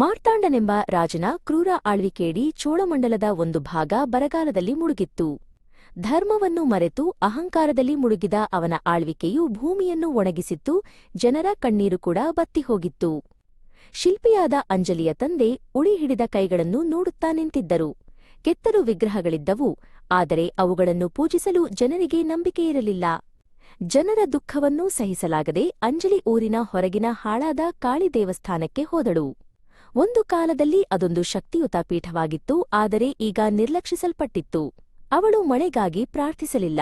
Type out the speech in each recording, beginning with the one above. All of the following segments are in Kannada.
ಮಾರ್ತಾಂಡನೆಂಬ ರಾಜನ ಕ್ರೂರ ಆಳ್ವಿಕೆಯಡಿ ಚೋಳಮಂಡಲದ ಒಂದು ಭಾಗ ಬರಗಾಲದಲ್ಲಿ ಮುಳುಗಿತ್ತು. ಧರ್ಮವನ್ನು ಮರೆತು ಅಹಂಕಾರದಲ್ಲಿ ಮುಳುಗಿದ ಅವನ ಆಳ್ವಿಕೆಯು ಭೂಮಿಯನ್ನು ಒಣಗಿಸಿತ್ತು, ಜನರ ಕಣ್ಣೀರು ಕೂಡ ಬತ್ತಿಹೋಗಿತ್ತು. ಶಿಲ್ಪಿಯಾದ ಅಂಜಲಿಯ ತಂದೆ ಉಳಿ ಹಿಡಿದ ಕೈಗಳನ್ನು ನೋಡುತ್ತಾ ನಿಂತಿದ್ದರು. ಕೆತ್ತಲು ವಿಗ್ರಹಗಳಿದ್ದವು, ಆದರೆ ಅವುಗಳನ್ನು ಪೂಜಿಸಲು ಜನರಿಗೆ ನಂಬಿಕೆಯಿರಲಿಲ್ಲ ಜನರ ದುಃಖವನ್ನೂ ಸಹಿಸಲಾಗದೆ ಅಂಜಲಿ ಊರಿನ ಹೊರಗಿನ ಹಾಳಾದ ಕಾಳಿ ದೇವಸ್ಥಾನಕ್ಕೆ ಹೋದಳು. ಒಂದು ಕಾಲದಲ್ಲಿ ಅದೊಂದು ಶಕ್ತಿಯುತ ಪೀಠವಾಗಿತ್ತು, ಆದರೆ ಈಗ ನಿರ್ಲಕ್ಷಿಸಲ್ಪಟ್ಟಿತ್ತು. ಅವಳು ಮಳೆಗಾಗಿ ಪ್ರಾರ್ಥಿಸಲಿಲ್ಲ.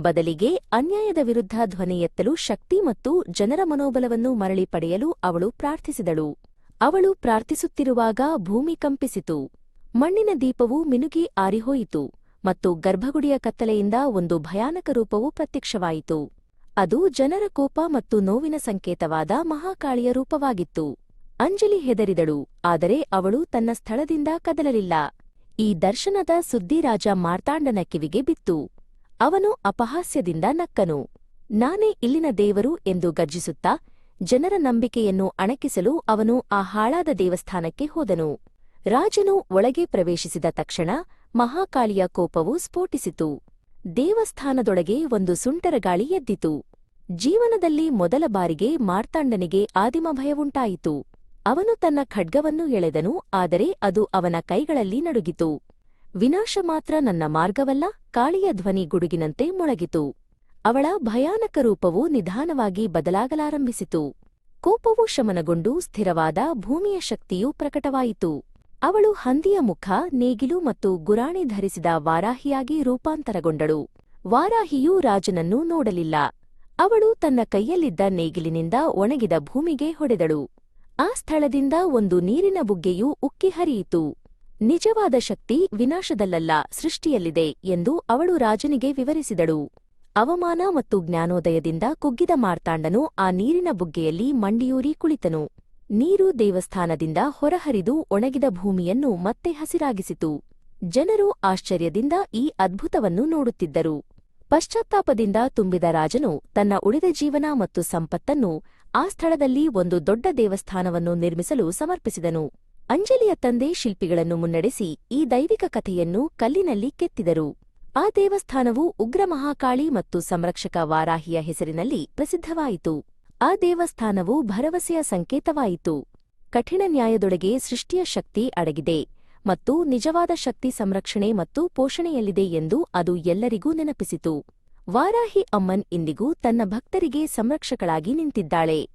ಬದಲಿಗೆ ಅನ್ಯಾಯದ ವಿರುದ್ಧ ಧ್ವನಿ ಎತ್ತಲು ಶಕ್ತಿ ಮತ್ತು ಜನರ ಮನೋಬಲವನ್ನು ಮರಳಿ ಪಡೆಯಲು ಅವಳು ಪ್ರಾರ್ಥಿಸಿದಳು. ಅವಳು ಪ್ರಾರ್ಥಿಸುತ್ತಿರುವಾಗ ಭೂಮಿ ಕಂಪಿಸಿತು. ಮಣ್ಣಿನ ದೀಪವು ಮಿನುಗಿ ಆರಿಹೋಯಿತು ಮತ್ತು ಗರ್ಭಗುಡಿಯ ಕತ್ತಲೆಯಿಂದ ಒಂದು ಭಯಾನಕ ರೂಪವು ಪ್ರತ್ಯಕ್ಷವಾಯಿತು. ಅದು ಜನರ ಕೋಪ ಮತ್ತು ನೋವಿನ ಸಂಕೇತವಾದ ಮಹಾಕಾಳಿಯ ರೂಪವಾಗಿತ್ತು. ಅಂಜಲಿ ಹೆದರಿದಳು, ಆದರೆ ಅವಳು ತನ್ನ ಸ್ಥಳದಿಂದ ಕದಲಲಿಲ್ಲ. ಈ ದರ್ಶನದ ಸುದ್ದಿ ರಾಜ ಮಾರ್ತಾಂಡನ ಕಿವಿಗೆ ಬಿತ್ತು. ಅವನು ಅಪಹಾಸ್ಯದಿಂದ ನಕ್ಕನು. ನಾನೇ ಇಲ್ಲಿನ ದೇವರು ಎಂದು ಗರ್ಜಿಸುತ್ತಾ ಜನರ ನಂಬಿಕೆಯನ್ನು ಅಣಕಿಸಲು ಅವನು ಆ ಹಾಳಾದ ದೇವಸ್ಥಾನಕ್ಕೆ ಹೋದನು. ರಾಜನು ಒಳಗೆ ಪ್ರವೇಶಿಸಿದ ತಕ್ಷಣ ಮಹಾಕಾಳಿಯ ಕೋಪವು ಸ್ಫೋಟಿಸಿತು. ದೇವಸ್ಥಾನದೊಳಗೆ ಒಂದು ಸುಂಟರಗಾಳಿ ಎದ್ದಿತು. ಜೀವನದಲ್ಲಿ ಮೊದಲ ಬಾರಿಗೆ ಮಾರ್ತಾಂಡನಿಗೆ ಆದಿಮ ಭಯವುಂಟಾಯಿತು ಅವನು ತನ್ನ ಖಡ್ಗವನ್ನು ಎಳೆದನು, ಆದರೆ ಅದು ಅವನ ಕೈಗಳಲ್ಲಿ ನಡುಗಿತು. ವಿನಾಶ ಮಾತ್ರ ನನ್ನ ಮಾರ್ಗವಲ್ಲ, ಕಾಳಿಯ ಧ್ವನಿ ಗುಡುಗಿನಂತೆ ಮೊಳಗಿತು. ಅವಳ ಭಯಾನಕ ರೂಪವು ನಿಧಾನವಾಗಿ ಬದಲಾಗಲಾರಂಭಿಸಿತು. ಕೋಪವು ಶಮನಗೊಂಡು ಸ್ಥಿರವಾದ ಭೂಮಿಯ ಶಕ್ತಿಯು ಪ್ರಕಟವಾಯಿತು. ಅವಳು ಹಂದಿಯ ಮುಖ, ನೇಗಿಲು ಮತ್ತು ಗುರಾಣಿ ಧರಿಸಿದ ವಾರಾಹಿಯಾಗಿ ರೂಪಾಂತರಗೊಂಡಳು. ವಾರಾಹಿಯು ರಾಜನನ್ನು ನೋಡಲಿಲ್ಲ. ಅವಳು ತನ್ನ ಕೈಯಲ್ಲಿದ್ದ ನೇಗಿಲಿನಿಂದ ಒಣಗಿದ ಭೂಮಿಗೆ ಹೊಡೆದಳು. ಆ ಸ್ಥಳದಿಂದ ಒಂದು ನೀರಿನ ಬುಗ್ಗೆಯು ಉಕ್ಕಿ ಹರಿಯಿತು. ನಿಜವಾದ ಶಕ್ತಿ ವಿನಾಶದಲ್ಲಲ್ಲ ಸೃಷ್ಟಿಯಲ್ಲಿದೆ ಎಂದು ಅವಳು ರಾಜನಿಗೆ ವಿವರಿಸಿದಳು. ಅವಮಾನ ಮತ್ತು ಜ್ಞಾನೋದಯದಿಂದ ಕುಗ್ಗಿದ ಮಾರ್ತಾಂಡನು ಆ ನೀರಿನ ಬುಗ್ಗೆಯಲ್ಲಿ ಮಂಡಿಯೂರಿ ಕುಳಿತನು. ನೀರು ದೇವಸ್ಥಾನದಿಂದ ಹೊರಹರಿದು ಒಣಗಿದ ಭೂಮಿಯನ್ನು ಮತ್ತೆ ಹಸಿರಾಗಿಸಿತು. ಜನರು ಆಶ್ಚರ್ಯದಿಂದ ಈ ಅದ್ಭುತವನ್ನು ನೋಡುತ್ತಿದ್ದರು. ಪಶ್ಚಾತ್ತಾಪದಿಂದ ತುಂಬಿದ ರಾಜನು ತನ್ನ ಉಳಿದ ಜೀವನ ಮತ್ತು ಸಂಪತ್ತನ್ನು ಆ ಸ್ಥಳದಲ್ಲಿ ಒಂದು ದೊಡ್ಡ ದೇವಸ್ಥಾನವನ್ನು ನಿರ್ಮಿಸಲು ಸಮರ್ಪಿಸಿದನು. ಅಂಜಲಿಯ ತಂದೆ ಶಿಲ್ಪಿಗಳನ್ನು ಮುನ್ನಡೆಸಿ ಈ ದೈವಿಕ ಕಥೆಯನ್ನು ಕಲ್ಲಿನಲ್ಲಿ ಕೆತ್ತಿದರು. ಆ ದೇವಸ್ಥಾನವು ಉಗ್ರ ಮಹಾಕಾಳಿ ಮತ್ತು ಸಂರಕ್ಷಕ ವಾರಾಹಿಯ ಹೆಸರಿನಲ್ಲಿ ಪ್ರಸಿದ್ಧವಾಯಿತು. ಆ ದೇವಸ್ಥಾನವು ಭರವಸೆಯ ಸಂಕೇತವಾಯಿತು. ಕಠಿಣ ನ್ಯಾಯದೊಳಗೆ ಸೃಷ್ಟಿಯ ಶಕ್ತಿ ಅಡಗಿದೆ ಮತ್ತು ನಿಜವಾದ ಶಕ್ತಿ ಸಂರಕ್ಷಣೆ ಮತ್ತು ಪೋಷಣೆಯಲ್ಲಿದೆ ಎಂದು ಅದು ಎಲ್ಲರಿಗೂ ನೆನಪಿಸಿತು. ವಾರಾಹಿ ಅಮ್ಮನ್ ಇಂದಿಗೂ ತನ್ನ ಭಕ್ತರಿಗೆ ಸಂರಕ್ಷಕಳಾಗಿ ನಿಂತಿದ್ದಾಳೆ.